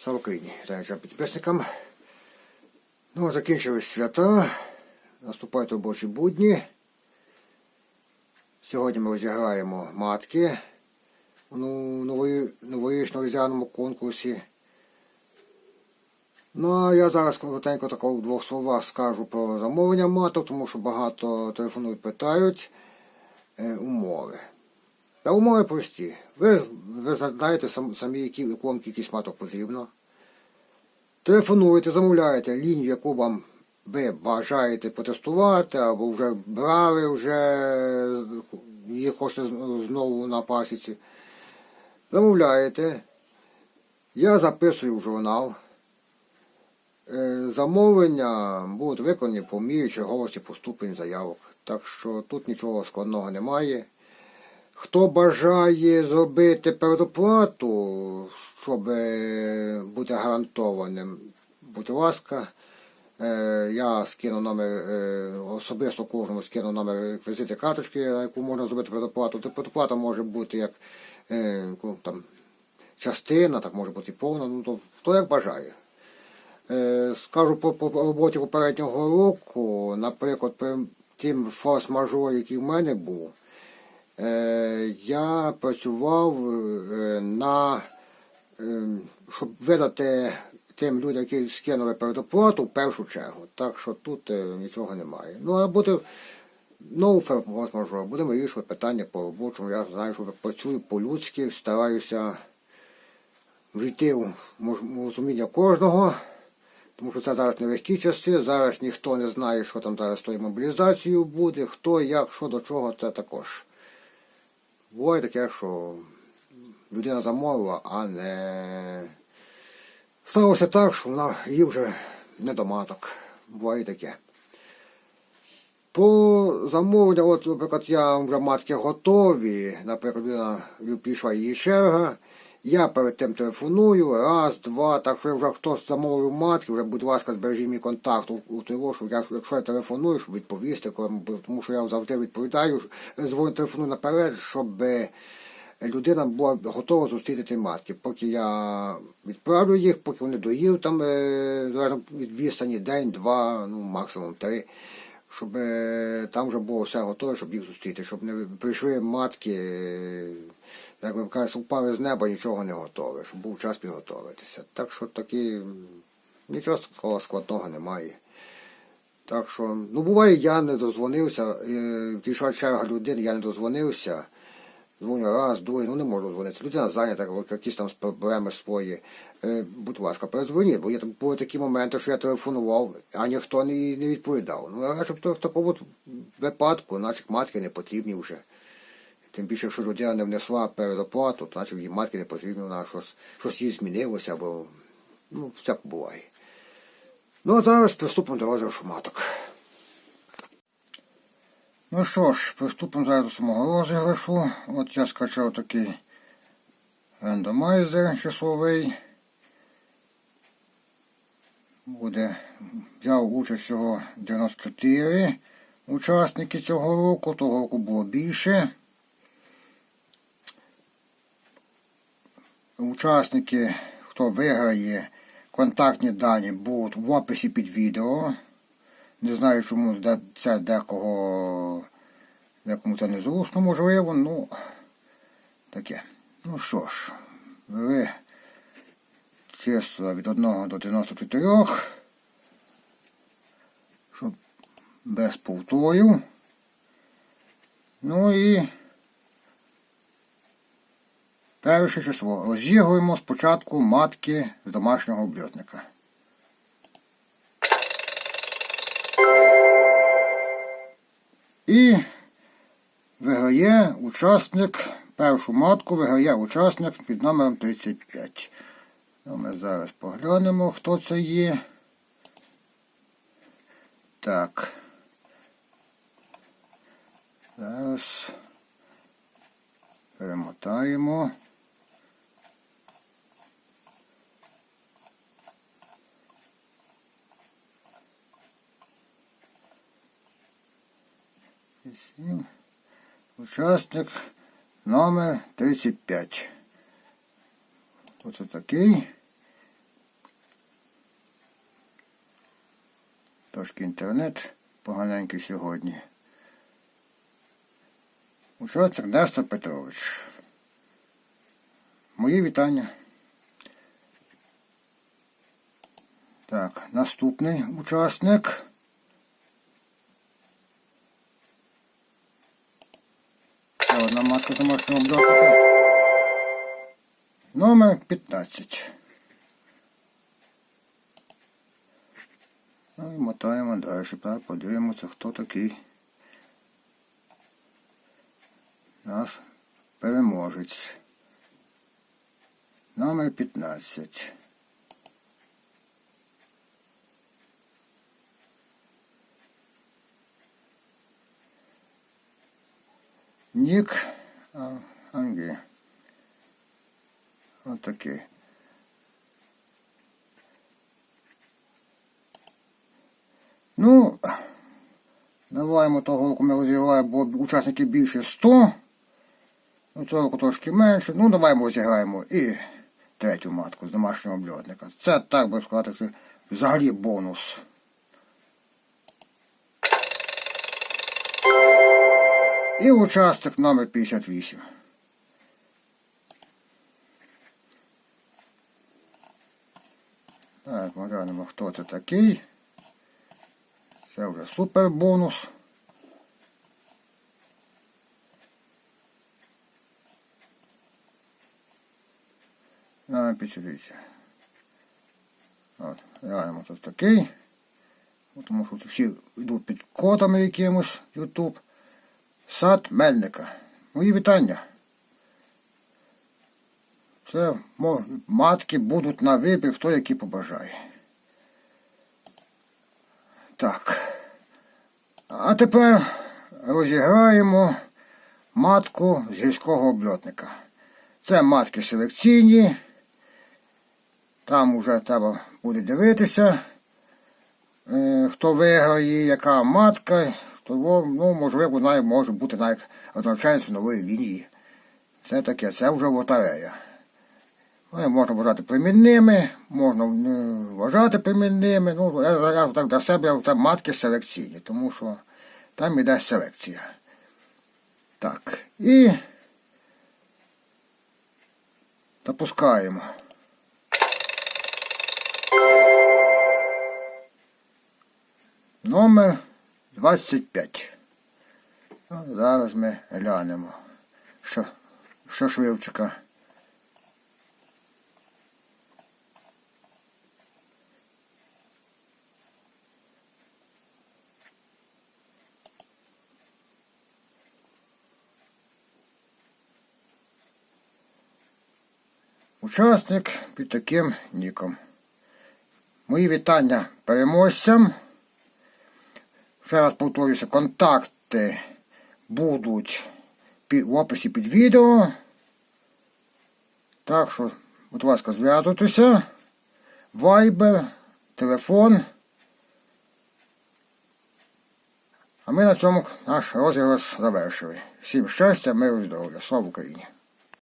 Слава Україні! Вітаю підписникам. Ну, закінчились свята. Наступають робочі будні. Сьогодні ми розіграємо матки у ну, нової- новорічно різдвяному конкурсі. Ну, а я зараз коротенько тако в двох словах скажу про замовлення маток, тому що багато телефонують, питають е, умови. Та умови прості. Ви, ви сам- самі, які якому кількість маток потрібно. Телефонуєте, замовляєте лінію, яку вам ви бажаєте потестувати, або вже брали, вже її хочете знову на пасіці. Замовляєте. Я записую в журнал. Е, Замовлення будуть виконані по мірі черговості поступлень заявок. Так що тут нічого складного немає. Хто бажає зробити передоплату, щоб е, бути гарантованим, будь ласка, е, я скину номер, е, особисто кожному скину номер реквізити карточки, на яку можна зробити передоплату. Тобто Передоплата може бути як там, частина, так може бути і повна, ну то хто як бажає. Скажу по, по роботі попереднього року, наприклад, при тим форс-мажорі, який в мене був, я працював е, на, е, щоб видати тим людям, які скинули передоплату, в першу чергу. Так що тут е, нічого немає. Ну, а буде ну, форс-мажор, будемо вирішувати питання по робочому. Я знаю, що працюю по-людськи, стараюся війти в розуміння кожного. Тому що це зараз нелегкі часи, зараз ніхто не знає, що там зараз з тою мобілізацією буде, хто, як, що до чого, це також. Буває таке, що людина замовила, а не сталося так, що вона її вже не до маток. Буває таке. По замовленню, от, наприклад, я вже матки готові, наприклад, людина пішла її черга. Я перед тим телефоную, раз, два, так що вже хтось замовив матки, вже, будь ласка, збережіть мій контакт у, у того, щоб я, якщо я телефоную, щоб відповісти, тому що я завжди відповідаю, дзвоню телефоную наперед, щоб е, людина була готова зустріти ті матки. Поки я відправлю їх, поки вони доїдуть там е, залежно від відстані, день, два, ну максимум три. Щоб е, там вже було все готове, щоб їх зустріти, щоб не прийшли матки, як ви кажете, впали з неба, нічого не готове, щоб був час підготовитися. Так що такі нічого такого складного немає. Так що, ну буває, я не дозвонився, дійшла черга людини, я не дозвонився. Дзвоню раз, другий, ну не можу дзвонитися. Людина зайнята, якісь там проблеми свої. Е, будь ласка, перезвоніть, бо є були такі моменти, що я телефонував, а ніхто не, не відповідав. Ну, а щоб то- в випадку, наші матки не потрібні вже. Тим більше, якщо людина не внесла передоплату, то значить їй матки не потрібні, вона щось, щось їй змінилося, або ну, всяко буває. Ну а зараз приступимо до розіграшу маток. Ну що ж, приступимо зараз до самого розіграшу. От я скачав такий рандомайзер числовий. Буде, взяв участь всього 94 учасники цього року, того року було більше. Учасники, хто виграє, контактні дані будуть в описі під відео. Не знаю, чому це декого, декому це не зручно, можливо, ну таке. Ну що ж, ви числа від 1 до 94, щоб без повторів. Ну і перше число. Розігруємо спочатку матки з домашнього обльотника. І виграє учасник, першу матку виграє учасник під номером 35. Ну, ми зараз поглянемо, хто це є. Так. Зараз перемотаємо. 37, учасник номер 35. Оце такий. Трошки інтернет поганенький сьогодні. Учасник Нестор Петрович. Мої вітання. Так, наступний учасник. Ще одна матка домашнього блока. Номер 15. Ну і мотаємо далі. Подивимося, хто такий наш переможець. Номер 15. Нік а, Ангі. Отакий. Ну, даваємо того року ми розіграємо, бо учасників більше 100. Ну, цього трошки менше. Ну, давай ми розіграємо і третю матку з домашнього обльотника. Це, так би сказати, взагалі бонус. І участок номер 58. Так, ми глянемо, хто це такий. Це вже супер бонус. На. От, глянемо, хто такий. Тому що всі йдуть під кодами якимось YouTube. Сад Мельника. Мої вітання. Це матки будуть на вибір, хто які побажає. Так. А тепер розіграємо матку з гірського обльотника. Це матки селекційні. Там вже треба буде дивитися, е, хто виграє, яка матка, во- ну, можливо, навіть може бути навіть означається нової лінії. Це таке, це вже лотерея. Вони можна вважати племінними, можна не вважати племінними. Ну, я, я так для себе там матки селекційні, тому що там іде селекція. Так. І запускаємо. Номер 25. Ну, зараз ми глянемо, що, що швивчика. Учасник під таким ніком. Мої вітання переможцям. Ще раз повторюся, контакти будуть в описі під відео. Так що, будь ласка, зв'язуйтеся. Вайбер, телефон. А ми на цьому наш розіграш завершили. Всім щастя, миру і здоров'я. Слава Україні!